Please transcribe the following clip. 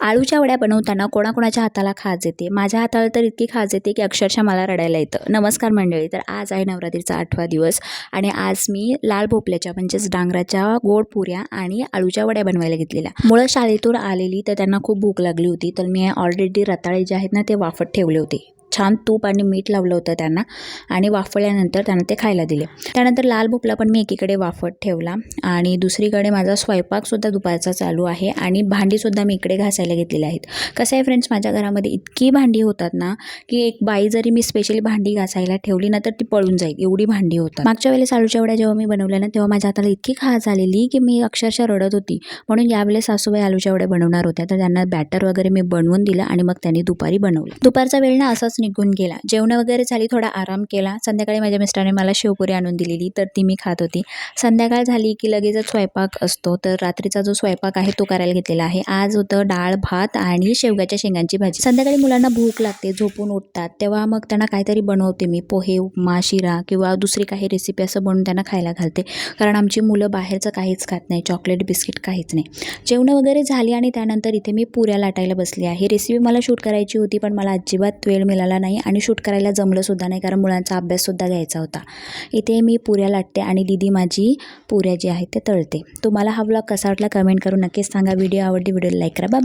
आळूच्या वड्या बनवताना कोणाकोणाच्या हाताला खाज येते? माझ्या हाताला तर इतकी खाज येते की अक्षरशः मला रडायला येतं. नमस्कार मंडळी तर आज आहे नवरात्रीचा आठवा दिवस आणि आज मी लाल भोपल्याच्या म्हणजेच डांगराच्या गोड पुऱ्या आणि आळूच्या वड्या बनवायला घेतलेल्या. मुळं शाळेतून आलेली तर त्यांना खूप भूक लागली होती तर मी ऑलरेडी रताळे जे आहेत ना ते वाफत ठेवले होते. छान तूप आणि मीठ लावलं होतं त्यांना आणि वाफळल्यानंतर त्यांना ते खायला दिले. त्यानंतर लाल भोपळा पण मी एकीकडे वाफत ठेवला आणि दुसरीकडे माझा स्वयंपाकसुद्धा दुपारचा चालू आहे आणि भांडीसुद्धा मी इकडे घासायला घेतलेली आहेत. कसं आहे फ्रेंड्स माझ्या घरामध्ये इतकी भांडी होतात ना की एक बाई जरी मी स्पेशली भांडी घासायला ठेवली ना तर ती पळून जाईल. एवढी भांडी होतात. मागच्या वेळेस आळूच्या वड्या जेव्हा मी बनवल्या ना तेव्हा माझ्या हाताला इतकी खास आलेली की मी अक्षरशः रडत होती. म्हणून यावेळेस सासूबाई आलूच्या वड्या बनवणार होत्या तर त्यांना बॅटर वगैरे मी बनवून दिलं आणि मग त्यांनी दुपारी बनवलं. दुपारचा वेळ ना असाच निघून गेला. जेवणं वगैरे झाली थोडा आराम केला. संध्याकाळी माझ्या मिस्टरने मला शेवपुरी आणून दिलेली तर ती मी खात होती. संध्याकाळ झाली की लगेचच स्वयंपाक असतो तर रात्रीचा जो स्वयंपाक आहे तो करायला घेतलेला आहे. आज होतं डाळ भात आणि शेवग्याच्या शेंगांची भाजी. संध्याकाळी मुलांना भूक लागते झोपून उठतात. तेव्हा मग त्यांना काहीतरी बनवते मी. पोहे उपमा शिरा किंवा दुसरी काही रेसिपी असं बनवून त्यांना खायला घालते. कारण आमची मुलं बाहेरचं काहीच खात नाही. चॉकलेट बिस्किट काहीच नाही. जेवणं वगैरे झाली आणि त्यानंतर इथे मी पुऱ्या लाटायला बसली आहे. रेसिपी मला शूट करायची होती पण मला अजिबात वेळ मिळाला नाही आणि शूट करायला जमलंसुद्धा नाही कारण मुलांचा अभ्याससुद्धा घ्यायचा होता. इथे मी पुऱ्या लाटते आणि दिदी माझी पुऱ्या जी आहेत ते तळते. तुम्हाला हा ब्लॉग कसा वाटला कमेंट करून नक्कीच सांगा. व्हिडिओ आवडली व्हिडिओला लाईक करा. बाय